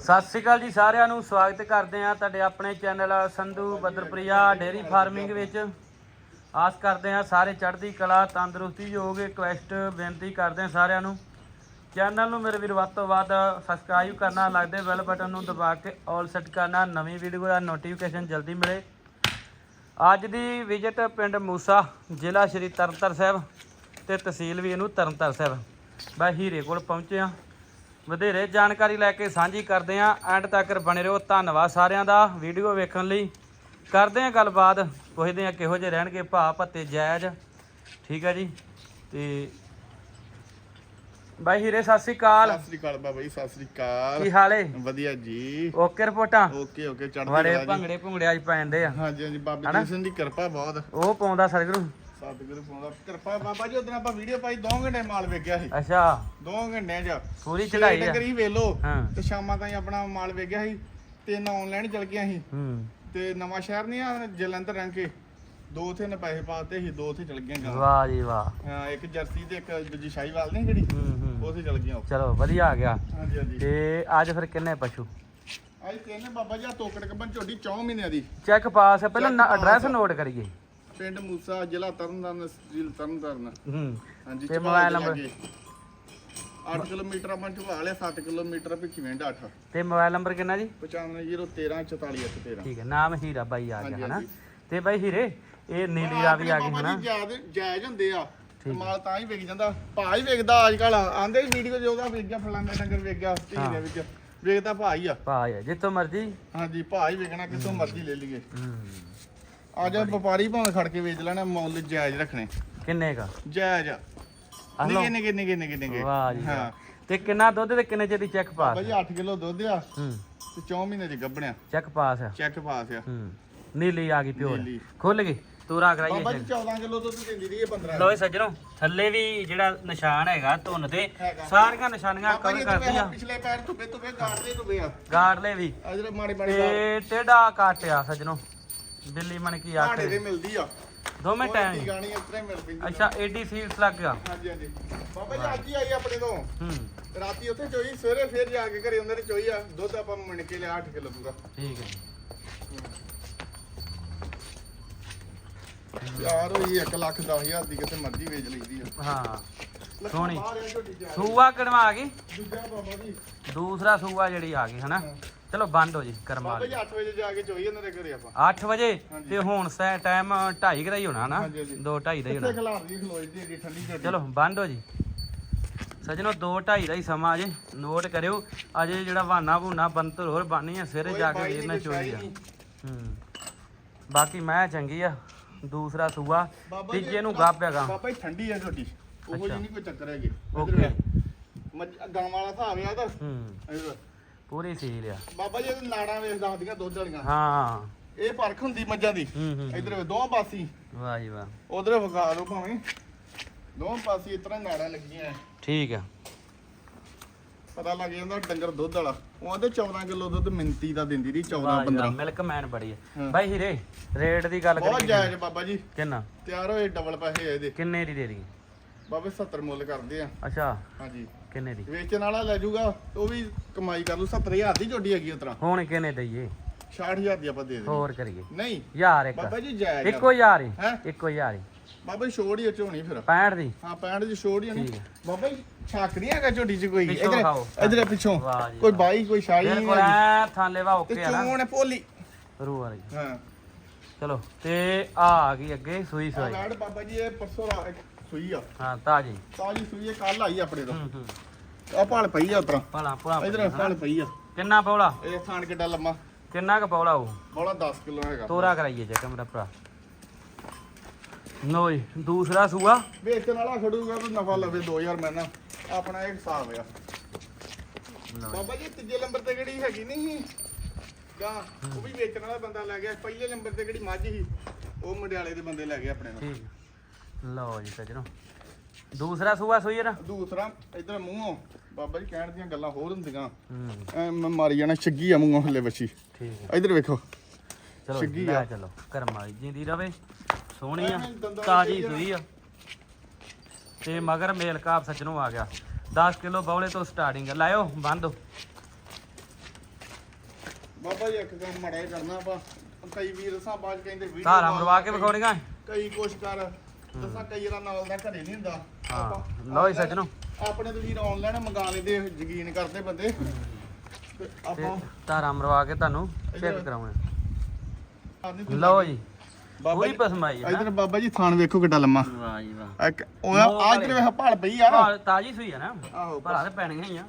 ਸਤਿ ਸ਼੍ਰੀ ਅਕਾਲ ਜੀ ਸਾਰਿਆਂ ਨੂੰ, ਸਵਾਗਤ ਕਰਦੇ ਆ ਤੁਹਾਡੇ ਆਪਣੇ ਚੈਨਲ ਸੰਧੂ ਬਦਰਪ੍ਰਿਆ ਡੇਰੀ ਫਾਰਮਿੰਗ ਵਿੱਚ। ਆਸ ਕਰਦੇ ਆ ਸਾਰੇ ਚੜ੍ਹਦੀ ਕਲਾ, ਤੰਦਰੁਸਤੀ ਯੋਗ ਰਿਕਵੈਸਟ ਬੇਨਤੀ ਕਰਦੇ ਆ ਸਾਰਿਆਂ ਨੂੰ। ਚੈਨਲ ਨੂੰ ਮੇਰੇ ਵੀਰ ਵੱਧ ਤੋਂ ਵੱਧ ਸਬਸਕ੍ਰਾਈਬ ਕਰਨਾ, ਲੱਗਦੇ ਬੈਲ ਬਟਨ ਨੂੰ ਦਬਾ ਕੇ ਆਲ ਸੈੱਟ ਕਰਨਾ, ਨਵੀਂ ਵੀਡੀਓ ਦਾ ਨੋਟੀਫਿਕੇਸ਼ਨ ਜਲਦੀ ਮਿਲੇ। ਅੱਜ ਦੀ ਵਿਜ਼ਿਟ ਪਿੰਡ ਮੂਸਾ, ਜ਼ਿਲ੍ਹਾ ਸ਼੍ਰੀ ਤਰਨਤਾਰਨ ਸਾਹਿਬ ਤੇ ਤਹਿਸੀਲ ਵੀ ਇਹਨੂੰ ਤਰਨਤਾਰਨ ਸਾਹਿਬ। ਬਾ ਹੀਰੇ ਕੋਲ ਪਹੁੰਚੇ ਆ ਵਧੇਰੇ ਜਾਣਕਾਰੀ ਲੈ ਕੇ ਸਾਂਝੀ ਕਰਦੇ ਆ ਐਂਡ ਤੱਕ ਬਣੇ ਰਹੋ। ਧੰਨਵਾਦ ਸਾਰਿਆਂ ਦਾ ਵੀਡੀਓ ਵੇਖਣ ਲਈ। ਕਰਦੇ ਆ ਗੱਲਬਾਤ। ਪੁੱਛਦੇ ਆ ਕਿਹੋ ਜਿਹੇ ਰਹਿਣਗੇ ਭਾ ਭੱਤੇ ਜਾਇਜ਼ ਠੀਕ ਆ ਜੀ। ਤੇ ਬਾਈ ਹੀਰੇ ਸਤਿ ਸ੍ਰੀ ਅਕਾਲ। ਸਤਿ ਸ੍ਰੀ ਅਕਾਲ ਬਾਬਾ ਜੀ ਸਤਿ ਸ੍ਰੀ ਅਕਾਲ। ਕੀ ਹਾਲੇ ਵਧੀਆ ਜੀ। ਓਕੇ ਰਿਪੋਰਟਾਂ? ਓਕੇ ਓਕੇ ਚੜ੍ਹਦੀ ਬੜੇ ਭੰਗੜੇ ਭੁੰਗੜੇ ਅੱਜ ਪੈਂਦੇ ਆ। ਹਾਂਜੀ ਹਾਂਜੀ ਬਾਬੇ? ਜੀ ਸਿੰਘ ਦੀ ਕਿਰਪਾ ਬਹੁਤ। ਉਹ ਪਾਉਂਦਾ ਸਰਗਰੂ ਸਤਿਗੁਰੂ ਪਾਉਂਦਾ ਕਿਰਪਾ। ਬਾਬਾ ਜੀ ਉਦੋਂ ਆਪਾਂ ਵੀਡੀਓ ਪਾਈ 2 ਘੰਟੇ ਮਾਲ ਵੇਖਿਆ ਸੀ। ਅੱਛਾ। 2 ਘੰਟਿਆਂ 'ਚ। ਪੂਰੀ ਚੜਾਈ ਆ। ਕਰੀ ਵੇਲੋ। ਹਾਂ। ਤੇ ਸ਼ਾਮਾਂ ਤਾਈਂ ਆਪਣਾ ਮਾਲ ਵੇਖਿਆ ਸੀ। ਤਿੰਨ ਆਨਲਾਈਨ ਚਲ ਗਿਆ ਸੀ। ਹੂੰ। ਤੇ ਨਵਾਂ ਸ਼ਹਿਰ ਨਹੀਂ ਆ ਜਲੰਧਰ ਰੰਗ ਕੇ। ਦੋ ਥੇ ਨੇ ਪੈਸੇ ਪਾਤੇ ਸੀ ਦੋ ਥੇ ਚਲ ਗਈਆਂ ਗਾਂ। ਵਾਹ ਜੀ ਵਾਹ। ਹਾਂ ਇੱਕ ਜਰਸੀ ਤੇ ਇੱਕ ਦੂਜੀ ਸ਼ਾਹੀਵਾਲ ਨਹੀਂ ਜਿਹੜੀ। ਹੂੰ ਹੂੰ। ਉਥੇ ਚਲ ਗਈਆਂ ਉਹ। ਚਲੋ ਵਧੀਆ ਆ ਗਿਆ। ਹਾਂਜੀ ਹਾਂਜੀ। ਤੇ ਅੱਜ ਫਿਰ ਕਿੰਨੇ ਪਸ਼ੂ? ਅੱਜ ਕਹਿੰਦੇ ਬਾਬਾ ਜੀ ਆਹ ਤੋਕੜ ਕੱਬਨ ਝੋਟੀ 4 ਮਹੀਨਿਆਂ ਦੀ। ਚੈੱਕ ਪਾਸ ਪਹਿਲਾਂ ਐਡਰੈਸ। ਨੋਟ ਕਰੀਏ। ਪਿੰਡ ਮੂਸਾ ਜ਼ਿਲ੍ਹਾ ਤਰਨਤਾਰਨ ਜ਼ਿਲ੍ਹਾ ਤਰਨਤਾਰਨ। ਹੂੰ। ਹਾਂਜੀ ਤੇ number? ਲਾਗੇ। 8 ਕਿਲੋਮੀਟਰ ਆਪਾਂ ਝਵਾਲ ਹੈ 7 ਕਿਲੋਮੀਟਰ ਭਿੱਖੀ ਵਿੰਡ 8 ਤੇ ਮੋਬਾਈਲ ਨੰਬਰ ਕਿੰਨਾ ਜੀ? 9501344113 ਠੀਕ ਹੈ ਨਾਮ ਹੀਰਾ ਬਾਈ ਆ ਗਿਆ ਹਨਾ। ਤੇ ਬਾਈ ਹੀਰੇ ਇਹ ਨੀਲੀ ਰਾਵੀ ਆ ਗਈ ਹਨਾ? ਜਾਇਜ਼ ਜਾਇਜ਼ ਹੁੰਦੇ ਆ। ਮਾਲ ਤਾਂ ਹੀ ਵਿਕ ਜਾਂਦਾ। ਭਾ ਹੀ ਵਿਕਦਾ ਅੱਜ ਕੱਲ ਆਂਦੇ ਵੀਡੀਓ ਚ ਉਹਦਾ ਵਿਕ ਗਿਆ ਫਲਾਣਾ ਡੰਗਰ ਵਿਕ ਗਿਆ ਹਾਂ। ਢੀਰੇ ਵਿੱਚ ਵਿਕਦਾ ਭਾ ਹੀ ਆ। ਭਾਈ ਆ, ਜਿੱਥੋਂ ਮਰਜ਼ੀ। ਹਾਂਜੀ ਭਾ ਹੀ ਵਿਕਣਾ ਕਿੱਥੋਂ ਮਰਜ਼ੀ ਲੈ ਲਈਏ। ਅੱਜ ਵਪਾਰੀ। ਭਾਵੇਂ ਖੜ ਕੇ ਵੇਚ ਲੈਣਾ ਮੁੱਲ ਜਾਇਜ਼ ਰੱਖਣੇ। ਕਿੰਨੇ ਕਾ? ਜਾਇਜ਼। ਨਿੱਕੇ ਨਿੱਕੇ ਨਿੱਕੇ ਨਿੱਕੇ ਨਿੱਕੇ ਵਾਹ ਜੀ ਹਾਂ। ਤੇ ਕਿੰਨਾ ਦੁੱਧ ਤੇ ਕਿੰਨੇ ਚਿਰ ਦੀ ਚੈੱਕ ਪਾਸ ਜੀ 8 ਕਿਲੋ ਦੁੱਧ ਆ। ਹੂੰ। ਤੇ 4 ਮਹੀਨੇ ਦੀ ਗੱਭਣਿਆ। ਚੈੱਕ ਪਾਸ ਆ। ਚੈੱਕ ਪਾਸ ਆ। ਹੂੰ। ਨੀਲੀ ਆ ਗਈ ਪਿਓਰ। ਖੁੱਲ ਗਈ। ਤੂਰਾ ਕਰਾਈਏ ਬਾਬਾ ਜੀ check। 14 ਕਿਲੋ ਦੁੱਧ ਦਿੰਦੀ ਰਹੀ ਹੈ 15 ਲੋ ਸੱਜਣੋ ਥੱਲੇ ਵੀ ਜਿਹੜਾ ਨਿਸ਼ਾਨ ਹੈਗਾ ਧੁੰਨ ਤੇ। ਸਾਰੀਆਂ ਨਿਸ਼ਾਨੀਆਂ ਕਵਰ ਕਰਦੀ ਆ। ਪਿਛਲੇ ਪੈਰ ਧੁੱਪੇ ਧੁੱਪੇ ਗਾੜਦੇ ਧੁੱਪੇ ਆ। ਗਾਰਡਲੇ ਵੀ। ਅਜਰੇ ਮਾੜੀ ਮਾੜੀ ਗਾੜ ਤੇ ਟੇਡਾ ਕਾਟਿਆ ਸੱਜਣੋ। ਦਿੱਲੀ ਮਣ ਕੀ ਆੜੇ ਦੇ ਆਖੇ ਮਿਲਦੀ ਆ। ਦੋਵੇਂ ਉਹ ਟਾਈਮ ਏਡੀ ਗਾਣੀ ਇਸ ਤਰ੍ਹਾਂ ਹੀ ਮਿਲ ਪੈਂਦੀ ਅੱਛਾ ਏਡੀ ਸੀਲਸ ਲੱਗ ਗਿਆ। ਹਾਂਜੀ ਹਾਂਜੀ। ਬਾਬਾ ਜੀ ਅੱਜ ਹੀ ਆਈ ਆਪਣੇ ਤੋਂ। ਹੂੰ। ਰਾਤੀ ਉੱਥੇ ਚੋਈ ਸਵੇਰੇ ਫੇਰ ਜਾ ਕੇ ਘਰੇ ਉਹਨਾਂ ਨੇ ਚੋਈ ਆ। ਦੁੱਧ ਆਪਾਂ ਮਿਣ ਕੇ ਲਿਆ 8 ਕਿਲੋ ਪੂਰਾ ਠੀਕ ਹੈ। ਯਾਰ ਹੋਈ 1 ਲੱਖ 10 ਹਜ਼ਾਰ ਦੀ ਕਿਤੇ ਮਰਜ਼ੀ ਵੇਚ ਲਈਦੀ ਆ। ਹਾਂ। ਲੱਖਾਂ ਸੋਹਣੀ। ਬਾਹਰ ਆ ਝੋਟੀ ਤਿਆਰ। ਸੂਆ ਕਿੜਵਾ ਆ ਗਈ ਦੂਜਾ ਬਾਬਾ ਜੀ। ਦੂਸਰਾ ਸੂਆ ਜਿਹੜੀ ਆ ਗਈ ਹਨਾ? ਹਾਂ। ਚਲੋ ਬੰਦ ਹੋ ਜੀ ਕਰਮਾ ਬਾਬਾ ਜੀ 8 ਵਜੇ ਜਾ ਕੇ ਚੋਈ ਉਹਨਾਂ ਦੇ ਘਰੇ ਆਪਾਂ। 8 ਵਜੇ? ਹਾਂਜੀ। ਤੇ ਹੁਣ ਸੈ ਟਾਈਮ 2:30 ਦਾ ਹੀ ਹੋਣਾ ਨਾ ਹਾਂਜੀ, ਹਾਂਜੀ। 2:30 ਦਾ ਹੀ ਕਿੱਥੇ ਹੋਣਾ। ਖਿਲਾਰ ਦੀ ਖਲੋਈ ਦੀ ਏਡੀ ਠੰਡੀ ਝੋਟੀ। ਚਲੋ ਬੰਦ ਹੋ ਜੀ। ਸਜਣੋ 2:30 ਦਾ ਹੀ ਸਮਾਂ ਅਜੇ। ਨੋਟ ਕਰਿਓ ਅਜੇ ਜਿਹੜਾ ਵਾਨਾ ਭੂਨਾ ਬੰਤਰ ਹੋਰ ਬਾਨੀ ਆ ਸਵੇਰੇ ਜਾ ਕੇ ਬਾਈ ਵੀਰ ਨੀ, ਨੇ ਕੋਈ ਚੋਈ ਆ। ਹੂੰ। ਬਾਕੀ ਮੈਂ ਚੰਗੀ ਆ ਦੂਸਰਾ ਸੂਆ ਬਾਬਾ ਜੀ ਤੀਜੇ ਨੂੰ ਆਪਣਾ- ਗੱਪ ਹੈਗਾ। ਬਾਬਾ ਜੀ ਠੰਡੀ ਆ ਝੋਟੀ। ਉਹ ਅੱਛਾ। ਜੀ ਨਹੀਂ ਕੋਈ ਚੱਕਰ ਹੈਗੇ। ਓਕੇ। ਮੱਝ ਗਾਂ ਵਾਲਾ ਹਿਸਾਬ ਆ ਤਾਂ ਹੂੰ। ਇੱਧਰ। ਪੂਰੀ ਸੀਲ ਆ। ਬਾਬਾ ਜੀ ਇਹ ਨਾੜਾਂ ਵੇਖ ਦੱਸਦੀਆਂ ਦੁੱਧ ਵਾਲੀਆਂ। ਹਾਂ। ਇਹ ਪਰਖ ਹੁੰਦੀ ਮੱਝਾਂ ਦੀ। ਹੂੰ ਹੂੰ ਇਧਰ ਦੋਵਾਂ ਪਾਸੀ। ਵਾਹ ਜੀ ਵਾਹ। ਉਧਰ ਵਿਖਾ ਲਓ ਭਾਵੇਂ। ਦੋਵਾਂ ਪਾਸੀ ਇਸ ਤਰ੍ਹਾਂ ਨਾੜਾਂ ਲੱਗੀਆਂ ਐ। ਠੀਕ ਆ। ਪਤਾ ਲੱਗ ਜਾਂਦਾ ਡੰਗਰ ਦੁੱਧ ਵਾਲਾ। ਉਹ ਆਂਦੇ 14 ਕਿਲੋ ਦੁੱਧ ਮਿੰਤੀ ਦਾ ਦਿੰਦੀ ਰਹੀ 14 ਵਾਹ ਜੀ ਵਾਹ, 15 ਮਿਲਕ ਮੈਨ ਬੜੀ ਆ। ਹਾਂ। ਬਾਈ ਹੀਰੇ ਰੇਟ ਦੀ ਗੱਲ ਬਹੁਤ ਕਰੀਏ। ਜਾਇਜ਼ ਬਾਬਾ ਜੀ। ਕਿੰਨਾ? ਤਿਆਰ ਹੋਏ ਡਬਲ ਪੈਸੇ ਆ ਇਹਦੇ। ਕਿੰਨੇ ਦੀ ਦੇ ਦੀ ਬਾਬੇ 70 ਮੁੱਲ ਕਰਦੇ ਆ। ਅੱਛਾ। ਹਾਂਜੀ। ਕਿੰਨੇ ਦੀ? ਵੇਚਣ ਵਾਲਾ ਲੈ ਜਾਊਗਾ ਉਹ ਵੀ ਕਮਾਈ ਕਰ ਲੂ 70000 ਦੀ ਝੋਟੀ ਹੈਗੀ ਉਤਰਾ ਹੁਣ ਕਿੰਨੇ ਦਈਏ? 60000 ਦੀ ਆਪਾਂ ਦੇ ਦੇ ਹੋਰ ਕਰੀਏ। ਨਹੀਂ ਯਾਰ ਇੱਕ। ਬਾਬਾ ਜੀ ਜਾਇਜ਼ ਆ। ਇੱਕੋ ਯਾਰ ਹੀ ਹੈਂ? ਇੱਕੋ ਯਾਰ ਹੀ। ਬਾਬਾ ਜੀ ਛੋੜ ਹੀ ਉਹ 'ਚ ਹੋਣੀ ਫਿਰ। 65 ਦੀ। ਹਾਂ 65 ਦੀ ਛੋੜ ਹੀ ਹੋਣੀ। ਠੀਕ ਹੈ। ਬਾਬਾ ਜੀ ਛੱਕ ਨਹੀਂ ਹੈਗਾ ਝੋਟੀ 'ਚ ਕੋਈ? ਪਿੱਛੋਂ ਵਿਖਾਓ। ਇਧਰ ਪਿੱਛੋਂ। ਵਾਹ ਜੀ ਕੋਈ ਵਾਹ। ਬਾਈ ਕੋਈ ਸ਼ਾਹੀ ਨਹੀਂ ਹੈਗੀ। ਐ ਥਾਲੇ ਵਾ ਤੇ ਓਕੇ ਆ ਨਾ। ਚੋਣ ਹੈ ਭੋਲੀ। ਰੂ ਆ ਰਹੀ ਹਾਂ। ਚਲੋ ਤੇ ਆ ਆ ਗਈ ਅੱਗੇ ਸੂਈ ਲਾੜ ਬਾਬਾ ਜੀ ਇਹ ਪਰਸੋਂ ਰਾ- ਸੂਈ ਆ। ਹਾਂ ਤਾਜੀ। ਤਾਜੀ ਸੂਈ ਇਹ ਕੱਲ ਆਈ ਆਪਣੇ ਤੋਂ। ਹੂੰ ਹੂੰ। ਆ ਭਾਲ ਪਈ ਆ ਉਤਰਾ। ਭਲਾ ਭਲਾ ਇਧਰ ਭਾਲ ਪਈ ਆ। ਕਿੰਨਾ ਪੌਲਾ? ਇਹ ਥਾਣ ਕਿੱਡਾ ਲੰਮਾ? ਕਿੰਨਾ ਕ ਪੌਲਾ ਉਹ? ਬੋਲਾ 10 ਕਿਲੋ ਹੈਗਾ। ਤੋਰਾ ਕਰਾਈਏ ਜੇ ਮੇਰਾ ਭਰਾ। ਨੋ ਜੀ ਦੂਸਰਾ ਸੂਆ। ਵੇਚਣ ਵਾਲਾ ਖੜੂਗਾ ਤਾਂ ਨਫਾ ਲਵੇ 2000 ਮੈਨਾਂ ਆਪਣਾ ਇਹ ਹਿਸਾਬ ਆ। ਬਾਬਾ ਜੀ ਤੀਜੇ ਨੰਬਰ ਤੇ ਕਿਹੜੀ ਹੈਗੀ ਨਹੀਂ ਸੀ? ਗਾ ਉਹ ਵੀ ਵੇਚਣ ਵਾਲਾ ਬੰਦਾ ਲੈ ਗਿਆ। ਪਹਿਲੇ ਨੰਬਰ ਤੇ ਕਿਹੜੀ ਮੱਝ ਸੀ? ਉਹ ਮੰਡਿਆਲੇ ਦੇ ਬੰਦੇ ਲੈ ਗਏ ਆਪਣੇ ਨਾਲ ਠੀਕ। ਲਓ ਜੀ ਸੱਜਣੋ। ਦੂਸਰਾ ਸੂਆ ਸੂਈ ਨਾ ਦੂਸਰਾ ਇਧਰ ਮੂੰਹੋਂ ਬਾਬਾ ਜੀ ਕਹਿਣ ਦੀਆਂ ਗੱਲਾਂ ਹੋਰ ਹੁੰਦੀਆਂ। ਹੂੰ। ਐ ਮੈਂ ਮਾਰੀ ਜਾਣਾ ਛੱਗੀ ਆ ਮੂੰਹੋਂ ਹੱਲੇ ਬੱਚੀ ਠੀਕ ਹੈ। ਇਧਰ ਵੇਖੋ ਚਲੋ ਛਿੱਗੀ ਲੈ ਆ। ਚਲੋ ਕਰਮ ਵਾਲੀ ਜਿੰਦੀ ਰਵੇ ਸੋਹਣੀ ਆ ਐਵੇਂ ਦੰਦਾਂ ਤਾਜੀ ਸੂਈ ਆ। ਤੇ ਮਗਰ ਮੇਲ ਕਾਪ ਸੱਜਣੋਂ ਆ ਗਿਆ। 10 ਕਿਲੋ ਬੌਲੇ ਤੋਂ ਸਟਾਰਟਿੰਗ ਲਾਇਓ ਬੰਦ। ਬਾਬਾ ਜੀ ਇੱਕ ਕੰਮ ਮੜਾ ਕਰਨਾ ਆਪਾਂ। ਕਈ ਵੀਰ ਸਾਂ ਬਾਅਦ ਕਹਿੰਦੇ ਵੀਡੀਓ ਧਾਰਾਂ ਮਰਵਾ ਕੇ ਵਿਖਾਉਣੀਆਂ। ਕਈ ਕੁਛ ਕਰ। ਦੱਸਾਂ ਕਈ ਵਾਰ ਨਾਲ ਦਾ ਘਰੇ ਨਹੀਂ ਹੁੰਦਾ। ਹਾਂ ਆਪਾਂ- ਲਓ ਜੀ ਸੱਜਣੋ। ਆਪਣੇ ਤੋਂ ਵੀਰ ਆਨਲਾਈਨ ਮੰਗਾ ਲੈਂਦੇ ਯਕੀਨ ਕਰਦੇ ਬੰਦੇ। ਤੇ ਆਪਾਂ ਧਾਰਾਂ ਮਰਵਾ ਕੇ ਤੁਹਾਨੂੰ ਚੈੱਕ ਕਰਾਉਣਾ। ਲਓ ਜੀ। ਬਾਬਾ ਪੂਰੀ ਜੀ ਪਸਮ ਆਈ ਹੈ ਨਾ। ਇਧਰ ਬਾਬਾ ਜੀ ਥਾਣ ਵੇਖੋ ਕਿੱਡਾ ਲੰਮਾ। ਵਾਹ ਜੀ ਵਾਹ। ਉਹ ਆ ਇਧਰ ਵੇਖ ਭਾਲ ਪਈ ਆ ਭਾਲ ਤਾਜੀ ਸੂਈ ਹੈ ਨਾ। ਆਹੋ ਭਲਾ ਤੇ ਪੈਣੀਆਂ ਹੀ ਆ।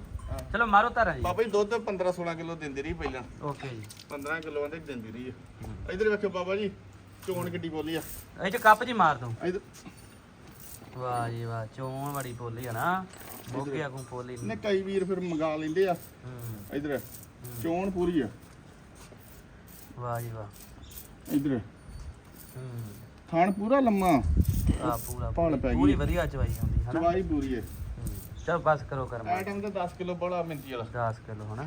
ਚਲੋ ਮਾਰੋ ਧਾਰਾਂ ਜੀ। ਬਾਬਾ ਜੀ ਦੁੱਧ 15 16 ਕਿਲੋ ਦਿੰਦੀ ਰਹੀ ਪਹਿਲਾਂ। ਓਕੇ ਜੀ। 15 ਕਿਲੋ ਦੇ ਦਿੰਦੀ ਰਹੀ ਇਧਰ ਵੇਖੋ ਬਾਬਾ ਜੀ। ਚੋਣ ਕਿੱਡੀ ਬੋਲੀ ਆ। ਇਹ ਚ ਕੱਪ ਜੀ ਮਾਰ ਦੋ ਇਧਰ ਵਾਹ ਜੀ ਵਾਹ ਚੋਣ ਬੜੀ ਪੋਲੀ ਹੈ ਨਾ। ਮੋਗੇ ਆਗੂ ਪੋਲੀ ਨੇ ਕਈ ਵੀਰ ਫਿਰ ਮੰਗਾ ਲੈਂਦੇ ਆ। ਇਧਰ ਚੋਣ ਪੂਰੀ ਆ। ਵਾਹ ਜੀ ਵਾਹ। ਇਧਰ। ਥਾਣ ਪੂਰਾ ਲੰਮਾ। ਆ ਪੂਰਾ ਭਾਲ ਪੈ ਪੂਰੀ ਗਈ ਵਧੀਆ ਚਵਾਈ ਹੁੰਦੀ ਹੈ ਨਾ ਚਵਾਈ ਪੂਰੀ ਹੈ। ਚਲੋ ਬਸ ਕਰੋ ਕਰਮ। ਆਈਟਮ ਤੇ 10 ਕਿਲੋ ਬੜਾ ਮਿੰਤੀ ਵਾਲਾ। 10 ਕਿਲੋ ਹਨਾ?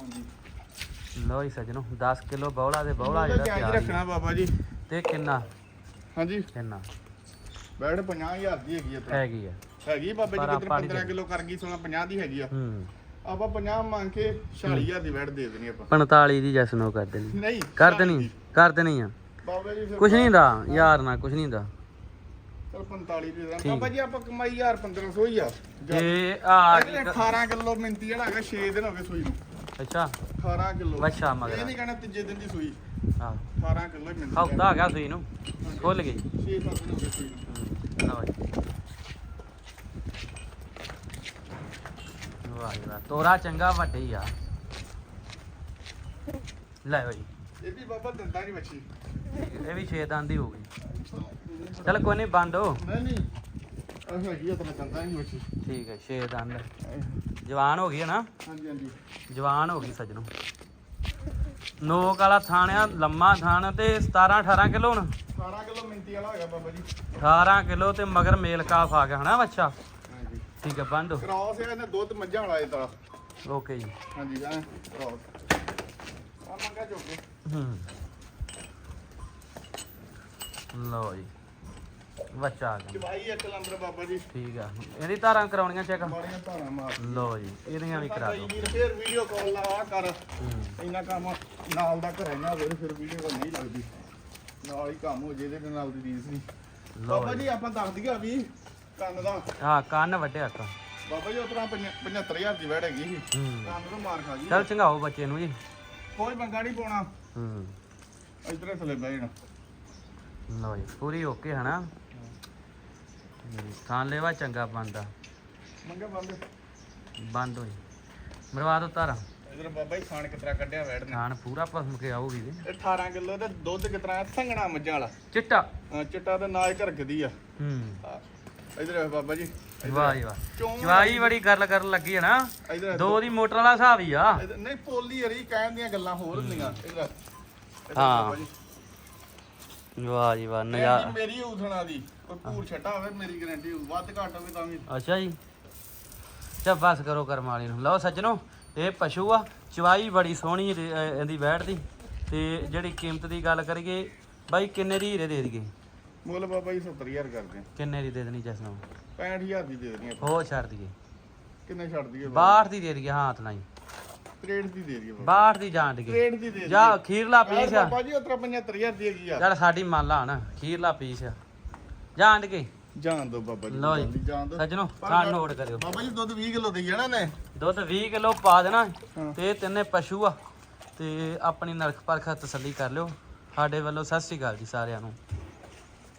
ਹਾਂਜੀ। ਲਓ ਜੀ ਸੱਜਣੋ 10 ਕਿਲੋ ਬੌਲਾ ਦੇ ਬੌਲਾ ਜਿਹੜਾ ਤਿਆਰ ਰੱਖਣਾ ਬਾਬਾ ਜੀ। ਤੇ ਕਿੰਨਾ? ਹਾਂਜੀ। ਕਿੰਨਾ? ਬੈਡ 50000 ਦੀ ਹੈਗੀ ਆ ਤਾਂ ਹੈਗੀ ਆ। ਹੈਗੀ ਬਾਬੇ ਪਰ ਜੀ ਕਿਤੇ ਆਪਾਂ ਨੀ 15 ਕਿਲੋ ਕਰ ਗਈ ਸੋਨਾ 50 ਦੀ ਹੈਗੀ ਆ। ਹੂੰ। ਆਪਾਂ 50 ਮੰਗ ਕੇ 46000 ਦੀ ਬੈਡ ਦੇ ਦੇਣੀ ਆਪਾਂ। 45 ਦੀ ਜੈਸਨੋ ਕਰ ਦੇਣੀ। ਨਹੀਂ ਕਰ 40 ਦੇਣੀ। ਕਰ ਦੇਣੀ ਆ। ਬਾਬਾ ਜੀ ਫਿਰ ਕੁਛ ਨਹੀਂ ਦਾ ਯਾਰ ਨਾ ਕੁਛ ਨਹੀਂ ਦਾ ਚਲ 45 ਦੇ ਦਾਂ। ਬਾਬਾ ਜੀ ਆਪਾਂ ਕਮਾਈ ਯਾਰ 1500 ਹੀ ਆ। ਇਹ ਆ ਇਹਦੇ 18 ਕਿਲੋ ਮਿੰਤੀ ਜਿਹੜਾ ਹੈਗਾ 6 ਦਿਨ ਹੋ ਗਏ ਸੂਈ ਨੂੰ। ਅੱਛਾ। 18 ਕਿਲੋ। ਇਹ ਮਗਰ। ਨਹੀਂ ਕਹਿਣਾ ਤੀਜੇ ਦਿਨ ਦੀ ਸੂਈ। ਆ 18 ਕਿਲੋ ਹੀ ਮਿੰਤੀ ਹਫਤਾ ਆ ਗਿਆ ਸੂਈ ਨੂੰ। ਖੁੱਲ ਗਈ। 6 7 ਦਿਨ ਹੋ ਗਏ ਸੂਈ ਨੂੰ। ਲਓ ਜੀ ਵਾਹ ਜੀ ਵਾਹ ਤੋਰਾ ਚੰਗਾ ਵੱਡੀ ਆ। ਲੈ ਬਈ। ਇਹ ਵੀ ਬਾਬਾ ਦੰਦਾਂ ਦੀ ਵੱਛੀ ਇਹ ਵੀ ਛੇ ਦੰਦ ਦੀ ਹੋ ਗਈ। ਚਲ ਕੋਈ ਨਹੀਂ ਬੰਦ ਹੋ। ਨਹੀਂ ਨਹੀਂ। ਉਹ ਹੈਗੀ ਆ ਤਾਂ ਦੰਦਾਂ ਦੀ ਵੱਛੀ ਠੀਕ ਹੈ ਛੇ ਦੰਦ। ਜਵਾਨ ਹੋ ਗਈ ਹੈ ਨਾ? ਹਾਂਜੀ ਹਾਂਜੀ। ਜਵਾਨ ਹੋ ਗਈ ਸੱਜਣੋ। ਨੋਕ ਵਾਲਾ ਥਾਣਿਆ ਲੰਮਾ ਥਾਣ ਤੇ 17 18 ਕਿਲੋ ਹੁਣ। 18 ਕਿਲੋ ਮਿੰਤੀ ਵਾਲਾ ਹੈਗਾ ਬਾਬਾ ਜੀ। 18 ਕਿਲੋ ਤੇ ਮਗਰ ਮੇਲ ਕਾਫ ਆ ਗਿਆ ਹਨਾ ਬੱਚਾ? ਹਾਂਜੀ। ਠੀਕ ਹੈ ਬੰਦ ਕ੍ਰਾਸ ਹੈ ਇਹਨੇ ਦੁੱਧ ਮੱਝਾਂ ਵਾਲਾ ਇਹ ਤਾਂ ਓਕੇ ਜੀ। ਹਾਂਜੀ ਹਾਂ ਕ੍ਰਾਸ ਆ ਮੰਗਾ ਚੋਕੇ ਹੂੰ। ਜੀ। ਬੱਚਾ ਆ ਗਿਆ। ਚਵਾਈ ਇੱਕ ਨੰਬਰ ਬਾਬਾ ਜੀ। ਠੀਕ ਆ। ਇਹਦੀ ਧਾਰਾਂ ਕਰਾਉਣੀਆਂ ਚੈੱਕ? ਬੜੀਆਂ ਧਾਰਾਂ ਮਾਰ ਲਓ ਜੀ ਇਹਦੀਆਂ ਵੀ ਕਰਾ ਦਿਓ। ਵੀਰ ਫੇਰ ਵੀਡੀਓ ਕਾਲ ਲਾ ਕਰ। ਹੂੰ। ਇੰਨਾ ਕੰਮ ਨਾਲ ਦਾ ਘਰੇ ਨਾ ਹੋਵੇ ਤੇ ਫਿਰ ਵੀਡੀਓ ਕੋਲ ਨਹੀਂ ਲੱਗਦੀ। ਨਾਲ ਹੀ ਕੰਮ ਹੋ ਜੇ ਇਹਦੇ ਨਾਲ ਦੀ ਰੀਸ ਨਹੀਂ ਬਾਬਾ ਜੀ। ਆਪਾਂ ਦੱਸ ਦਈਏ ਵੀ ਕੰਨ ਦਾ। ਹਾਂ ਕੰਨ ਵੱਡਿਆ ਕਾ ਬਾਬਾ ਜੀ ਉਤਰਾ 75000 ਦੀ ਵੜ ਹੈਗੀ ਸੀ। ਕੰਨ ਨੂੰ ਮਾਰ ਖਾ ਜੀ ਚਲ ਚੰਗਾਓ ਬੱਚੇ ਨੂੰ ਜੀ। ਕੋਈ ਮੰਗਾ ਨਹੀਂ ਪਾਉਣਾ। ਹੂੰ। ਇਧਰੇ ਥਲੇ ਬਹਿ ਜਾਣਾ। ਲਓ ਜੀ ਪੂਰੀ ਓਕੇ ਹਨਾ? ਥਾਂ ਲੈਵਾ ਚੰਗਾ ਬੰਦਾ। ਮੰਗਾ ਬੰਦ। ਬੰਦ ਹੋਈ। ਮਰਵਾ ਦੋ ਧਾਰਾਂ ਇਧਰ ਬਾਬਾ ਜੀ ਖਾਣ ਕਿਤਰਾ ਕੱਢਿਆ ਵੈੜ ਨੇ। ਖਾਣ ਪੂਰਾ ਭਸਮ ਕੇ ਆਊਗੀ ਇਹ 18 ਕਿਲੋ ਤੇ ਦੁੱਧ ਕਿਤਰਾ ਸੰਘਣਾ ਮੱਝਾਂ ਵਾਲਾ। ਚਿੱਟਾ। ਹਾਂ, ਚਿੱਟਾ ਤੇ ਨਾਲ ਘਰਕਦੀ ਆ। ਹੂੰ। ਇਧਰ ਬਾਬਾ ਜੀ। ਵਾਹ ਜੀ ਵਾਹ। ਚੋਂ ਜਵਾਈ ਬੜੀ ਗੱਲ ਕਰਨ ਲੱਗੀ ਹੈ ਨਾ। ਇਧਰ ਦੋ ਦੀ ਮੋਟਰ ਵਾਲਾ ਹਿਸਾਬ ਹੀ ਆ। ਨਹੀਂ ਪੋਲੀ ਹਰੀ ਕਹਿਣ ਦੀਆਂ ਗੱਲਾਂ ਹੋਰ ਹੁੰਦੀਆਂ। ਇਧਰ ਹਾਂ। ਵਾਹ ਜੀ ਵਾਹ ਨਜ਼ਾਰਾ ਮੇਰੀ ਉਥਣਾ ਦੀ ਕੋਈ ਭੂਰ ਛੱਟਾ ਹੋਵੇ ਮੇਰੀ ਗਾਰੰਟੀ ਵੱਧ ਘੱਟ ਹੋਵੇ ਤਾਂ ਵੀ। ਅੱਛਾ ਜੀ। ਚਾ ਬਸ ਕਰੋ ਕਰਮ ਵਾਲੀ ਨੂੰ। ਲਓ ਸੱਜਣੋ ਇਹ ਪਸ਼ੂ ਆ ਚਵਾਈ ਬੜੀ ਸੋਹਣੀ ਇਹਦੀ- ਵੈੜ ਦੀ। ਤੇ ਜਿਹੜੀ ਕੀਮਤ ਦੀ ਗੱਲ ਕਰੀਏ ਬਾਈ ਕਿੰਨੇ ਦੀ ਹੀਰੇ ਦੇ ਦਈਏ? ਮੁੱਲ ਬਾਬਾ ਜੀ 70000 ਕਰਦੇ ਕਿੰਨੇ ਦੀ ਦੇ ਦੇਣੀ ਜਸਨੋ? 65000 ਦੀ ਦੇ ਦੇਣੀ ਹੋ ਛੱਡ ਦਈਏ। ਕਿੰਨੇ ਛੱਡ ਦਈਏ 62 ਦੀ ਦੇ ਦਈਏ ਹਾਥ ਨਹੀਂ। 63 ਦੀ ਦੇ ਦਈਏ ਬਾਬਾ। 62 ਦੀ ਜਾਣ ਦਈਏ 63 ਦੀ ਦੇ ਜਾ ਖੀਰਲਾ ਪੀਸ ਆ। ਬਾਬਾ ਜੀ ਉਤਰਾ 75000 ਦੀ ਹੈਗੀ ਆ। ਚੱਲ ਸਾਡੀ ਮੰਨ ਲਾ ਹਣ ਖੀਰਲਾ ਪੀਸ ਆ। ਜਾਣ ਦੇ ਜਾਣ ਦੋ ਬਾਬਾ ਜੀ ਲਓ ਜੀ। ਜਲਦੀ ਜਾਣ ਦੋ। ਸੱਜਣੋ ਖਾਂ ਨੋਟ ਕਰਿਓ। ਬਾਬਾ ਜੀ ਦੁੱਧ 20 ਕਿਲੋ ਦੇ ਜਾਣਾ ਨੇ ਦੁੱਧ 20 ਕਿਲੋ ਪਾ ਦੇਣਾ। ਤੇ ਤਿੰਨੇ ਪਸ਼ੂ ਆ। ਤੇ ਆਪਣੀ ਨਰਕ ਪਰਖ ਤਸੱਲੀ ਕਰ ਲਿਓ। ਸਾਡੇ ਵੱਲੋਂ ਸਤਿ ਸ੍ਰੀ ਅਕਾਲ ਜੀ ਸਾਰਿਆਂ ਨੂੰ।